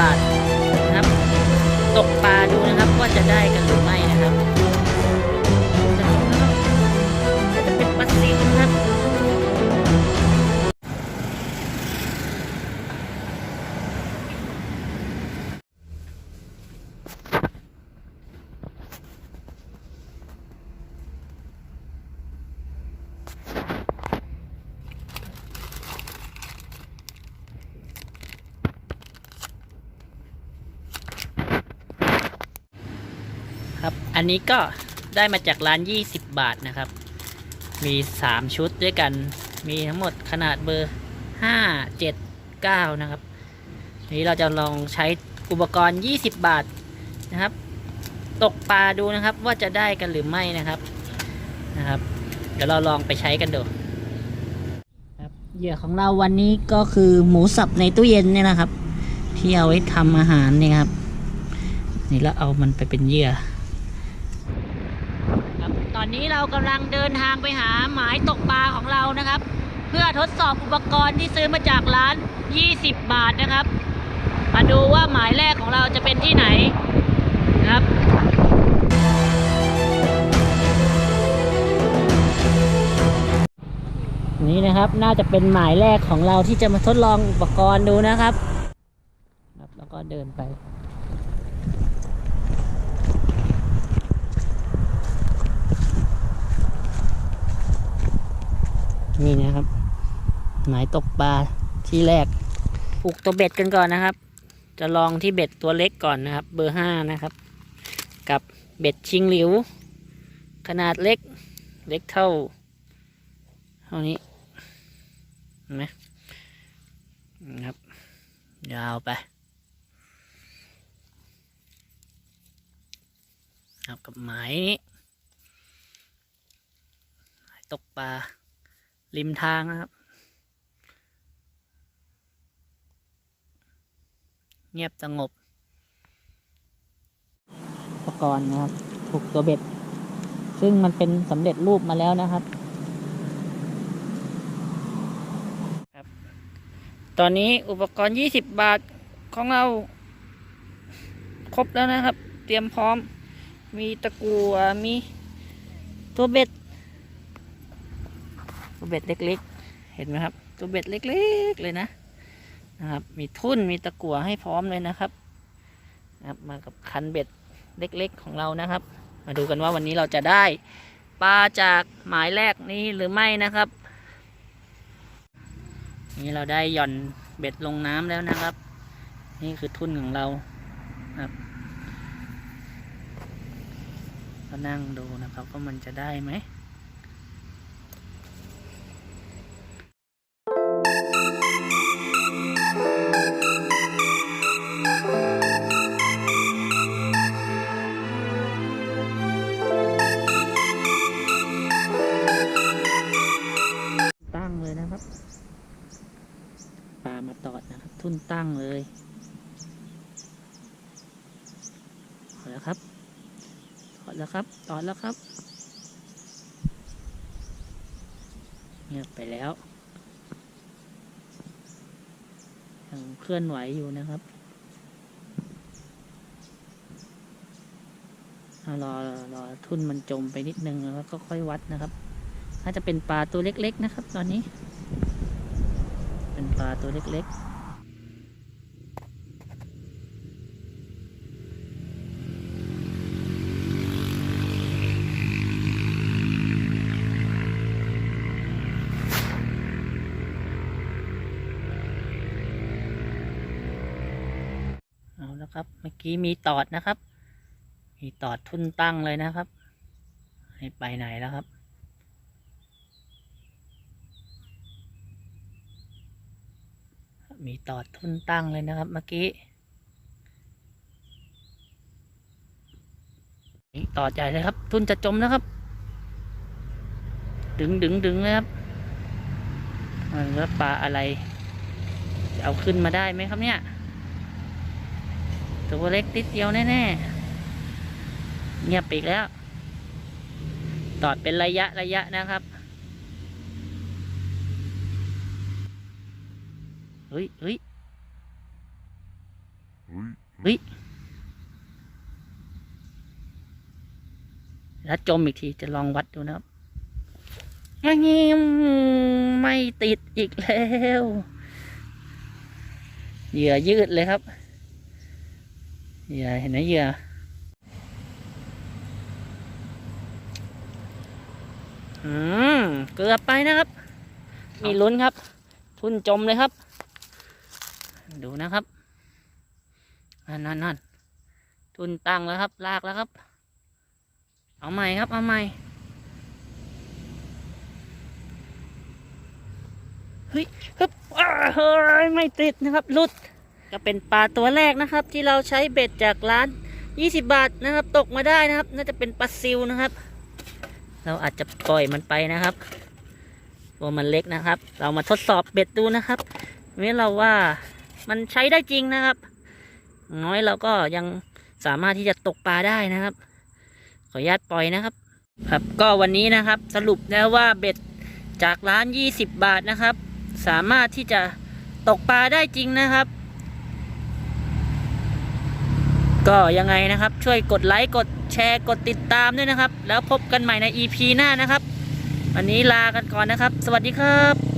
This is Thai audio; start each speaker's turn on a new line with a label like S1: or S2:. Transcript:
S1: บาทนะครับ ตกปลาดูนะครับว่าจะได้กันหรือไม่ นนี้ก็ได้มาจากร้าน 20 บาทนะครับ มี 3 ชุดด้วยกัน มีทั้งหมดขนาดเบอร์ 5 7 9 นะครับ นี้เราจะลองใช้อุปกรณ์ 20 บาทนะครับ ตกปลาดูนะครับว่าจะได้กันหรือไม่นะครับนะครับ เดี๋ยวเราลองไปใช้กันดูครับเหยื่อของเราวันนี้ก็คือหมูสับในตู้เย็นเนี่ยนะครับ ที่เอาไว้ทำอาหารเนี่ยครับ นี่แล้วเอามันไปเป็นเหยื่อ ตอนนี้เรากำลังเดินทางไปหาหมายตกปลาของเรานะครับ เพื่อทดสอบอุปกรณ์ที่ซื้อมาจากร้าน 20 บาทนะครับ มาดูว่าหมายแรกของเราจะเป็นที่ไหนนะครับนี่นะครับน่าจะเป็นหมายแรกของเราที่จะมาทดลองอุปกรณ์ดูนะครับครับแล้วก็เดินไป นี่นะครับ หมายตกปลาที่แรกปลูกตัวเบ็ดกันก่อนนะครับ จะลองที่เบ็ดตัวเล็กก่อนนะครับ เบอร์ห้านะครับ กับเบ็ดชิงหลิว ขนาดเล็กเล็กเท่า เท่านี้เห็นไหมนะครับ ยาวไปครับกับหมายนี้หมตกปลา ริมทางนะครับ เงียบสงบ อุปกรณ์นะครับถูกตัวเบ็ด ซึ่งมันเป็นสำเร็จรูปมาแล้วนะครับ ตอนนี้อุปกรณ์ 20 บาทของเรา ครบแล้วนะครับ เตรียมพร้อม มีตะกัวมีตัวเบ็ด ตัวเบ็ดเล็ก ๆ เห็นไหมครับ ตัวเบ็ดเล็ก ๆ เลยนะนะครับ มีทุ่นมีตะกัวให้พร้อมเลยนะครับนะครับ มากับคันเบ็ดเล็ก ๆ ของเรานะครับ มาดูกันว่าวันนี้เราจะได้ปลาจากหมายแรกนี้หรือไม่นะครับ นี่เราได้หย่อนเบ็ดลงน้ำแล้วนะครับ นี่คือทุ่นของเราครับก็นั่งดูนะครับว่ามันจะได้ไหม ทุ่นตั้งเลยถอดแล้วครับถอดแล้วครับตอดแล้วครับเงียบไปแล้วยังเคลื่อนไหวอยู่นะครับรอรอรอทุ่นมันจมไปนิดนึงแล้วก็ค่อยวัดนะครับ น่าจะเป็นปลาตัวเล็กๆนะครับ ตอนนี้ เป็นปลาตัวเล็กๆ เอาแล้วครับ เมื่อกี้มีตอดนะครับ มีตอดทุ่นตั้งเลยนะครับ ให้ไปไหนแล้วครับ มีตอดทุ่นตั้งเลยนะครับ เมื่อกี้นี่ตอดใหญ่เลยครับ ทุ่นจะจมนะครับ ดึงดึงดึงเลยครับมันว่าปลาอะไร จะเอาขึ้นมาได้ไหมครับเนี่ย ตัวเล็กติดเดียวแน่ๆเงียบไปอีกแล้ว ตอดเป็นระยะระยะนะครับเฮ้ยเฮ้ยเฮ้ยแล้วจมอีกทีจะลองวัดดูนะครับงี้ไม่ติดอีกแล้ว เหยื่อยืดเลยครับ เหยื่อเห็นไหมเหยื่ออืมเกือบไปนะครับ มีลุ้นครับ ทุนจมเลยครับ ดูนะครับนั่นนั่นนั่นทุนตั้งแล้วครับ ลากแล้วครับ เอาใหม่ครับ เอาใหม่เฮ้ยครับเฮ้ยไม่ติดนะครับหลุด ก็เป็นปลาตัวแรกนะครับ ที่เราใช้เบ็ดจากร้าน 20 บาทนะครับ ตกมาได้นะครับ น่าจะเป็นปลาซิวนะครับ เราอาจจะปล่อยมันไปนะครับตัวมันเล็กนะครับ เรามาทดสอบเบ็ดดูนะครับนี่เราว่ามันใช้ได้จริงนะครับ น้อยเราก็ยังสามารถที่จะตกปลาได้นะครับ ขออนุญาตปล่อยนะครับ ครับก็วันนี้นะครับสรุปแล้วว่าเบ็ดจากร้าน 20 บาทนะครับ สามารถที่จะตกปลาได้จริงนะครับ ก็ยังไงนะครับช่วยกดไลค์กดแชร์กดติดตามด้วยนะครับ แล้วพบกันใหม่ใน EP หน้านะครับ วันนี้ลากันก่อนนะครับ สวัสดีครับ